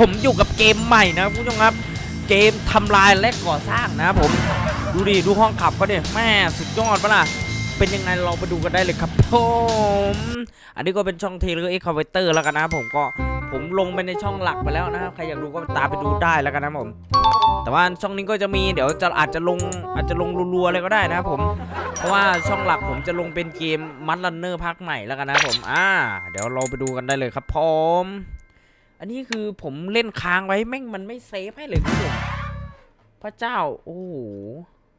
ผมอยู่กับเกมใหม่นะคุณผู้ชมครับ เกมทำลายและก่อสร้างนะครับผม ดูดิดูห้องขับก็ดิแม่สุดยอดปะล่ะเป็นยังไงเราไปดูกันได้เลยครับผมอันนี้ก็เป็นช่องเทเลอร์เอ็กคาเวเตอร์แล้วกันนะผมก็ผมลงไปในช่องหลักไปแล้วนะครับใครอยากดูก็ตามไปดูได้แล้วกันนะผม แต่ว่าช่องนี้ก็จะมีเดี๋ยวจะอาจจะลงอาจจะลงรัวๆเลยก็ได้นะครับผม เพราะว่าช่องหลักผมจะลงเป็นเกมมัดลันเนอร์ภาคใหม่แล้วกันนะผม อ่า เดี๋ยวเราไปดูกันได้เลยครับผม อันนี้คือผมเล่นค้างไว้แม่งมันไม่เซฟให้เลยครับผมพระเจ้า โอ้โห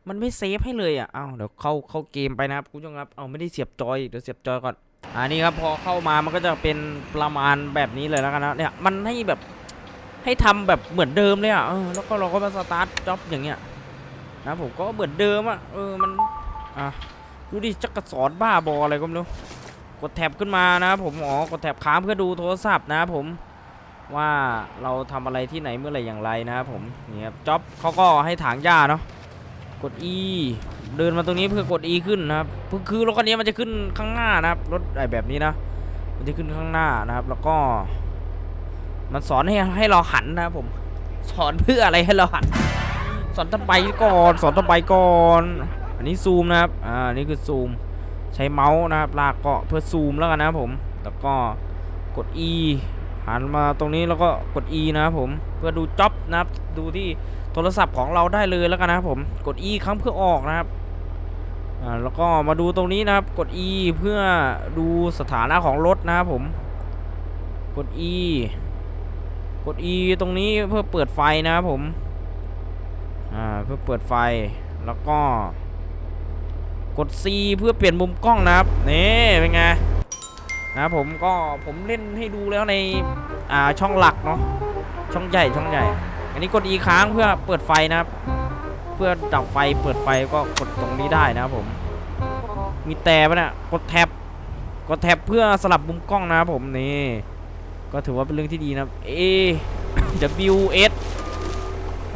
มันไม่เซฟให้เลยอะอ้าวเดี๋ยวเข้าเข้าเกมไปนะครับคุณผู้ชมครับ เอาไม่ได้เสียบจอยเดี๋ยวเสียบจอยก่อน อันนี้ครับพอเข้ามามันก็จะเป็นประมาณแบบนี้เลยแล้วกันนะเนี่ย มันให้แบบให้ทำแบบเหมือนเดิมเลยอะ เออ แล้วก็เราก็มาสตาร์ทจ็อบอย่างเงี้ยนะผมก็เหมือนเดิมอะ เออ มัน อะ ดูดิจักรสอนบ้าบออะไรก็ไม่รู้ กดแท็บขึ้นมานะผม อ๋อ กดแท็บค้างเพื่อดูโทรศัพท์นะผม ว่าเราทำอะไรที่ไหนเมื่อไหร่อย่างไรนะครับผมนี่ครับจ็อบเขาก็ให้ถางหญ้าเนาะกด E เดินมาตรงนี้เพื่อกด E ขึ้นนะครับคือคือรถคันนี้มันจะขึ้นข้างหน้านะครับรถไอแบบนี้นะมันจะขึ้นข้างหน้านะครับ แล้วก็ มันสอนให้ให้เราหันนะครับผมสอนเพื่ออะไรให้เราหัน สอนตะไปก่อนสอนตะไปก่อน อันนี้ซูมนะครับอ่านี่คือซูมใช้เมาส์นะครับลากเกาะเพื่อซูมแล้วกันนะครับผมแล้วก็กด E หันมาตรงนี้แล้วก็กด E นะครับผมเพื่อดูจ็อบนะครับดูที่โทรศัพท์ของเราได้เลยแล้วกันนะครับผมกด E ครั้งเพื่อออกนะครับอ่าแล้วก็มาดูตรงนี้นะครับกด E เพื่อดูสถานะของรถนะครับผมกด E กด E ตรงนี้เพื่อเปิดไฟนะครับผมอ่าเพื่อเปิดไฟแล้วก็กด C เพื่อเปลี่ยนมุมกล้องนะครับนี่เป็นไง นะผมก็ผมเล่นให้ดูแล้วในอ่าช่องหลักเนาะช่องใหญ่ช่องใหญ่ อันนี้กด E ค้างเพื่อเปิดไฟนะครับ เพื่อดับไฟเปิดไฟก็กดตรงนี้ได้นะครับผม มีแต่ปะเนี่ยกดแท็บกดแท็บเพื่อสลับมุมกล้องนะครับผมนี่ก็ถือว่าเป็นเรื่องที่ดีนะครับ A W S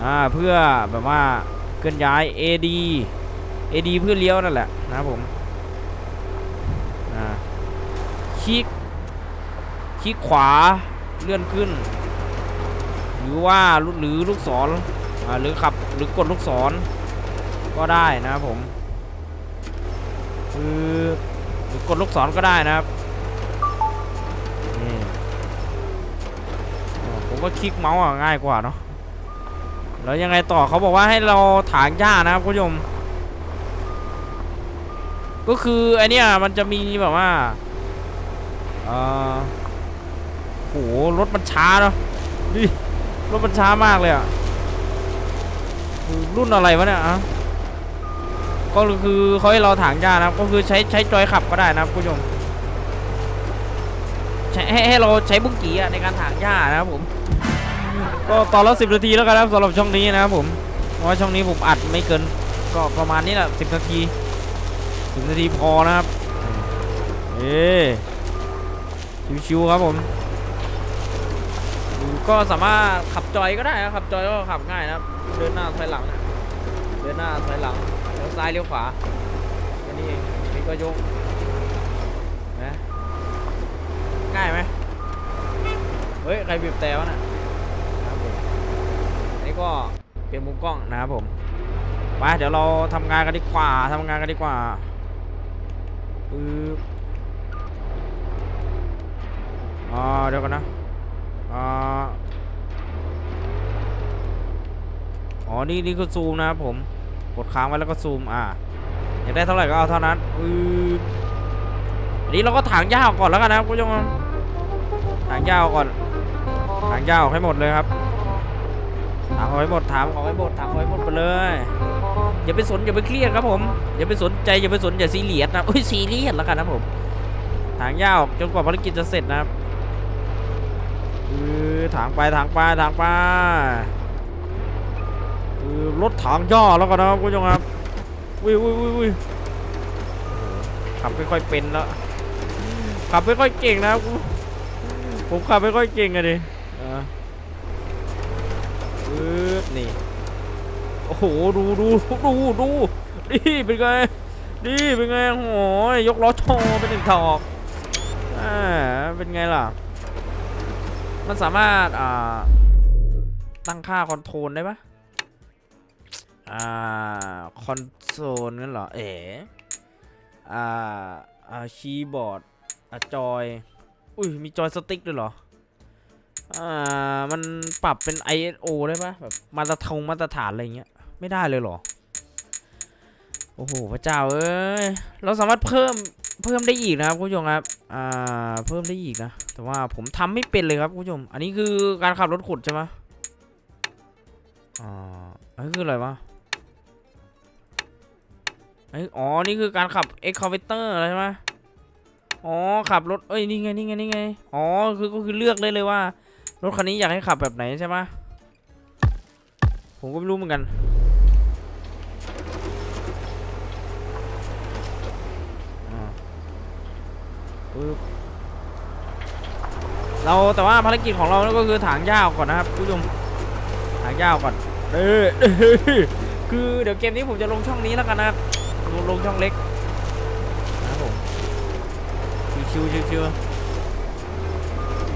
อ่าเพื่อแบบว่าเคลื่อนย้าย A D A D เพื่อเลี้ยวนั่นแหละนะครับผม อ่า คลิกคลิกขวาเลื่อนขึ้น หรือว่าหรือลูกศรหรือขับหรือกดลูกศร ก็ได้นะครับผมคือหรือกดลูกศรก็ได้นะครับผมก็คลิกเมาส์ง่ายกว่าเนาะแล้วยังไงต่อเขาบอกว่าให้เราถางหญ้านะครับคุณผู้ชมก็คือไอเนี้ยมันจะมีแบบว่า อ่อโหรถมันช้าเนาะนี่รถมันช้ามากเลยอะรุ่นอะไรวะเนี่ยอะก็คือเขาให้เราถางหญ้านะก็คือใช้ใช้จอยขับก็ได้นะครับคุณผู้ชมใช้ให้ให้เราใช้บุ้งกี้อะในการถางหญ้านะครับผม ก็ตอนละสิบนาทีแล้วกันนะสำหรับช่องนี้นะครับผมเพราะช่องนี้ผมอัดไม่เกิน ก็ประมาณนี้แหละสิบนาทีสิบนาทีพอนะครับ เอ๊ ชิวๆครับผม ก็สามารถขับจอยก็ได้นะขับจอยก็ขับง่ายนะเดินหน้าถอยหลังนะเดินหน้าถอยหลังเลี้ยวซ้ายเลี้ยวขวาแค่นี้เองนี่ก็ยกนะง่ายไหมเฮ้ย ใครบีบแต่วะน่ะนะครับผมอันนี้ก็เปลี่ยนมุมกล้องนะครับผมไปเดี๋ยวเราทำงานกันดีกว่าทำงานกันดีกว่าปึ๊บ อ่าเดี๋ยวกันนะอ่าอ๋อ นี่ นี่คือซูมนะครับผม กดค้างไว้แล้วก็ซูม อ่า อยากได้เท่าไหร่ก็เอาเท่านั้นอืออันนี้เราก็ถางหญ้าออกก่อนแล้วกันนะครับคุณผู้ชมถางหญ้าออกก่อน ถางหญ้าออกให้หมดเลยครับ ถางออกให้หมด ถางออกให้หมด ถางออกให้หมดไปเลย อย่าไปสนอย่าไปเครียดครับผม อย่าไปสนใจอย่าไปสนอย่าซีเรียสนะอุ้ยซีเรียสแล้วกันนะผม ถางหญ้าออกจนกว่าภารกิจจะเสร็จนะครับ คือถางไปถางไปถางไปคือรถถางหญ้าแล้วกันนะครับคุณผู้ชมครับวิววิววิวขับไม่ค่อยเป็นแล้วขับไม่ค่อยเก่งนะครับผมขับไม่ค่อยเก่งอะดิอ่าปึ๊บนี่โอ้โหดูดูดูดูนี่เป็นไงนี่เป็นไงโอ้ยยกล้อโชว์เป็นหนึ่งถอกอ่าเป็นไงล่ะ มันสามารถอ่าตั้งค่าคอนโทรลได้ปะอ่าคอนโซลงั้นเหรอ เอ๋อ่าอ่าคีย์บอร์ดอ่าจอย อุ้ยมีจอยสติ๊กด้วยเหรอ อ่า มันปรับเป็น ISO ได้ปะแบบมาตรฐานมาตรฐานอะไรเงี้ย ไม่ได้เลยเหรอ โอ้โหพระเจ้าเอ้ยเราสามารถเพิ่มเพิ่มได้อีกนะครับคุณผู้ชมครับอ่าเพิ่มได้อีกนะแต่ว่าผมทำไม่เป็นเลยครับคุณผู้ชม อันนี้คือการขับรถขุดใช่ไหมอ่าอันนี้คืออะไรวะไออ๋อ นี่คือการขับ excavator อะไรใช่ไหมอ๋อ ขับรถ เอ้ย นี่ไง นี่ไง นี่ไง อ๋อ คือก็คือเลือกเลยเลยว่า รถคันนี้อยากให้ขับแบบไหนใช่ไหมผมก็ไม่รู้เหมือนกัน ปึ๊บเราแต่ว่าภารกิจของเราก็คือถางหญ้าก่อนนะครับผู้ชมถางหญ้าก่อนเออคือเดี๋ยวเกมนี้ผมจะลงช่องนี้แล้วกันนะครับลงลงช่องเล็กนะครับผมชิวๆชิวๆ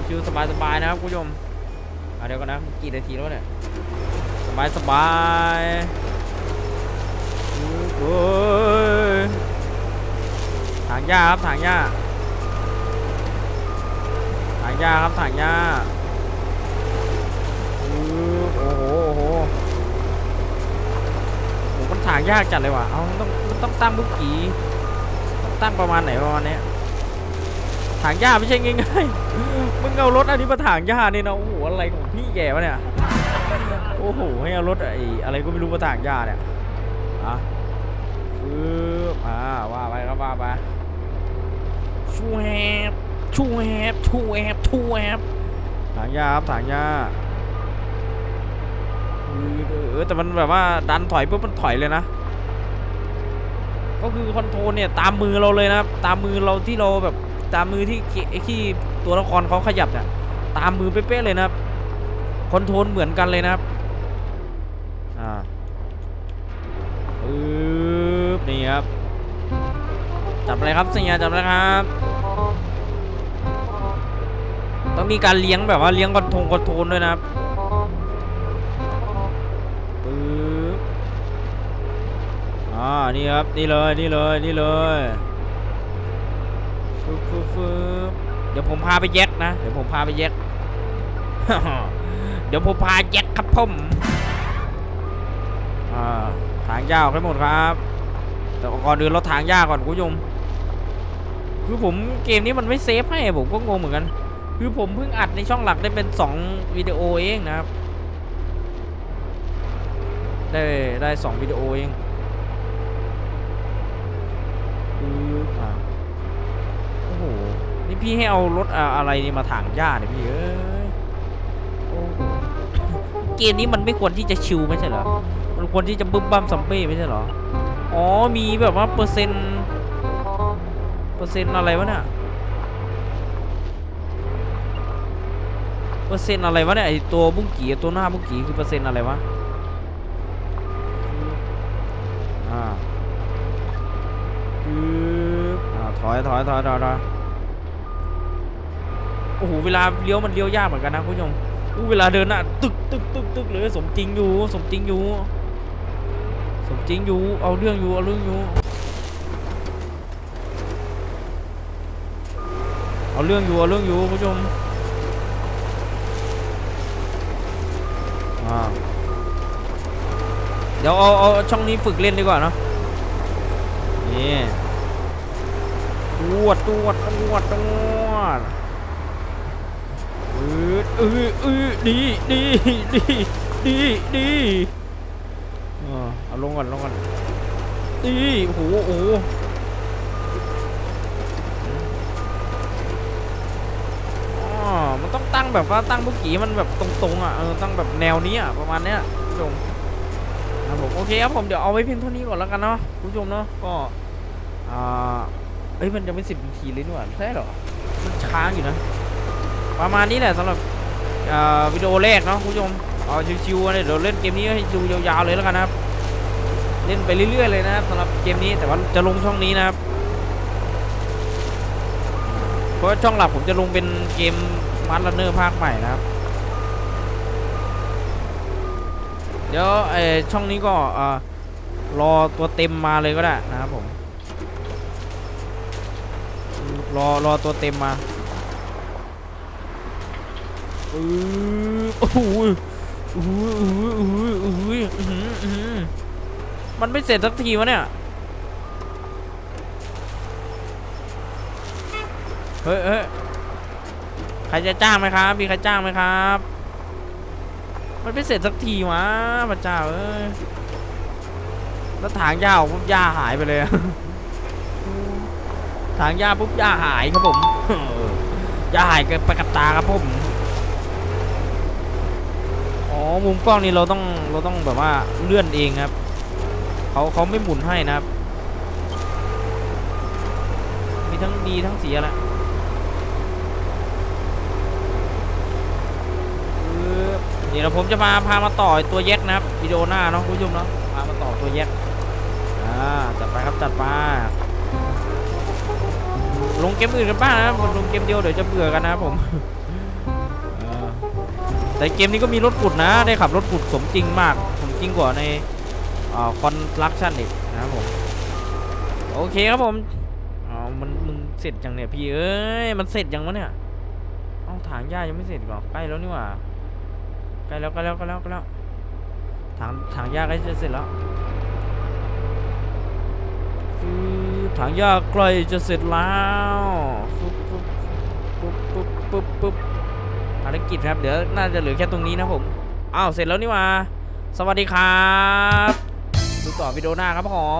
ชิวๆสบายๆนะครับผู้ชมเดี๋ยวกันนะกี่นาทีแล้วเนี่ยสบายสบายๆโอ้ยถางหญ้าครับถางหญ้า ถางครับถางหญ้าโอ้โหโอ้โหโอ้โหมันถางยากจัดเลยว่ะ เอาต้องมันต้องตั้งบุกกี่ต้องตั้งประมาณไหนประมาณเนี้ยถางหญ้าไม่ใช่ง่ายๆ มึงเอารถอันนี้มาถางหญ้านี่ยนะ โอ้โห อะไรของพี่แกวะเนี่ย โอ้โห ให้เอารถไอ้อะไรก็ไม่รู้มาถางหญ้าเนี่ยอะปึ๊บอ่าว่าไปครับว่าไปชูแฮบ ชูแฮบชูแฮบชูแฮบถางยาครับถางยาเออแต่มันแบบว่าดันถอยปุ๊บมันถอยเลยนะ ก็คือคอนโทรลเนี่ยตามมือเราเลยนะครับ ตามมือเราที่เราแบบตามมือที่เคที่ตัวละครเขาขยับเนี่ยตามมือเป๊ะๆเลยนะครับคอนโทรลเหมือนกันเลยนะครับอ่าปึ๊บนี่ครับจับอะไรครับสัญญาจับอะไรครับ ต้องมีการเลี้ยงแบบว่าเลี้ยงคอนทงคอนโทนด้วยนะครับปึ๊บอ่านี่ครับนี่เลยนี่เลยนี่เลยฟึบฟึบฟึบเดี๋ยวผมพาไปแยกนะเดี๋ยวผมพาไปแยกเดี๋ยวผมพาแยกครับผมอ่าทางยาวให้หมดครับแต่ก่อนอื่นเราถางหญ้าก่อนคุณผู้ชมคือผมเกมนี้มันไม่เซฟให้ผมก็งงเหมือนกัน คือผมเพิ่งอัดในช่องหลักได้เป็น 2 วิดีโอเองนะครับ ได้ได้2วิดีโอเองอโอ้โห นี่พี่ให้เอารถอะไรนี่มาถางหญ้าเนี่ยพี่เอ้ยโอ้โหเกมนี้มันไม่ควรที่จะชิลไม่ใช่เหรอ มันควรที่จะบึ้มบั้มซัมเบ้ไม่ใช่เหรอ อ๋อ มีแบบว่าเปอร์เซ็นต์ เปอร์เซ็นต์อะไรวะเนี่ย เปอร์เซ็นต์อะไรวะเนี่ยไอตัวบุ้งกี่ตัวหน้าบุ้งกี่คือเปอร์เซ็นต์อะไรวะอ่าปึ๊บอ่าถอยถอยถอยถอยถอยโอ้โหเวลาเลี้ยวมันเลี้ยวยากเหมือนกันนะคุณผู้ชมอู้เวลาเดินน่ะตึกตึกตึกตึกเลยสมจริงอยู่สมจริงอยู่สมจริงอยู่เอาเรื่องอยู่เอาเรื่องอยู่เอาเรื่องอยู่เอาเรื่องอยู่คุณผู้ชม เดี๋ยวเอาเอาช่องนี้ฝึกเล่นดีกว่าเนาะนี่ตวดตวดตวดตวดอืดอืออือดีดีดีดีดีอ่าเอาลงก่อนลงก่อนดีโอ้โหโอ้โหอ๋อมันต้องตั้งแบบว่าตั้งบุกกี้มันแบบตรงๆอะเออตั้งแบบแนวนี้อะประมาณเนี้ยคุณผู้ชม ครับผมโอเคครับผมเดี๋ยวเอาไว้เพียงเท่านี้ก่อนแล้วกันเนาะคุณผู้ชมเนาะก็อ่าเอ้ยมันจะไม่สิบนาทีเลยนี่หว่าใช่เหรอมันค้างอยู่นะ ประมาณนี้แหละสำหรับอ่อวิดีโอแรกเนาะคุณผู้ชมเอาชิวๆนะเดี๋ยวเล่นเกมนี้ให้ดูยาวๆเลยแล้วกันนะครับเล่นไปเรื่อยๆเลยนะครับสำหรับเกมนี้แต่ว่าจะลงช่องนี้นะครับเพราะว่าช่องหลักผมจะลงเป็นเกมมาร์ลเนอร์ภาคใหม่นะครับ เดี๋ยวไอช่องนี้ก็เอ่อรอตัวเต็มมาเลยก็ได้นะครับผมรอรอตัวเต็มมาออโอ้โหโอ้โหโอ้โหโอ้โหโอ้โหมันไม่เสร็จสักทีวะเนี่ย เฮ้ยเฮ้ยใครจะจ้างไหมครับ มีใครจ้างไหมครับ มันไม่เสร็จสักทีวะพระเจ้าเอ้ยแล้วถางหญ้าปุ๊บหญ้าหายไปเลยถางหญ้าปุ๊บหญ้าหายครับผมหญ้าหายเกินไปกับตาครับผมอ๋อมุมกล้องนี่เราต้องเราต้องแบบว่าเลื่อนเองครับเขาเขาไม่หมุนให้นะครับ มีทั้งดีทั้งเสียแหละ เดี๋ยวผมจะมาพามาต่อตัวแยกนะครับวิดีโอหน้าเนาะคุณผู้ชมเนาะพามาต่อตัวแยกอ่าจัดไปครับจัดไปลงเกมอื่นกันบ้างนะครับลงเกมเดียวเดี๋ยวจะเบื่อกันนะครับผมแต่เกมนี้ก็มีรถขุดนะได้ขับรถขุดสมจริงมากสมจริงกว่าในคอนลักชันอีกนะครับผมโอเคครับผมอ๋อมันมึงเสร็จยังเนี่ยพี่เอ้ยมันเสร็จยังวะเนี่ยเอาถางหญ้ายังไม่เสร็จกเหรอใกล้แล้วนี่หว่า กล้แล้วใกล้แล้วใกล้แล้วใกล้แล้วถังถังหญ้าใกล้จะเสร็จแล้วฟืบถังหญ้าใกล้จะเสร็จแล้วฟึบฟึบปุ๊บปุ๊บปุ๊บปุ๊บภารกิจครับเดี๋ยวน่าจะเหลือแค่ตรงนี้นะผมอ้าวเสร็จแล้วนี่หว่าสวัสดีครับ ดูต่อวิดีโอหน้าครับผม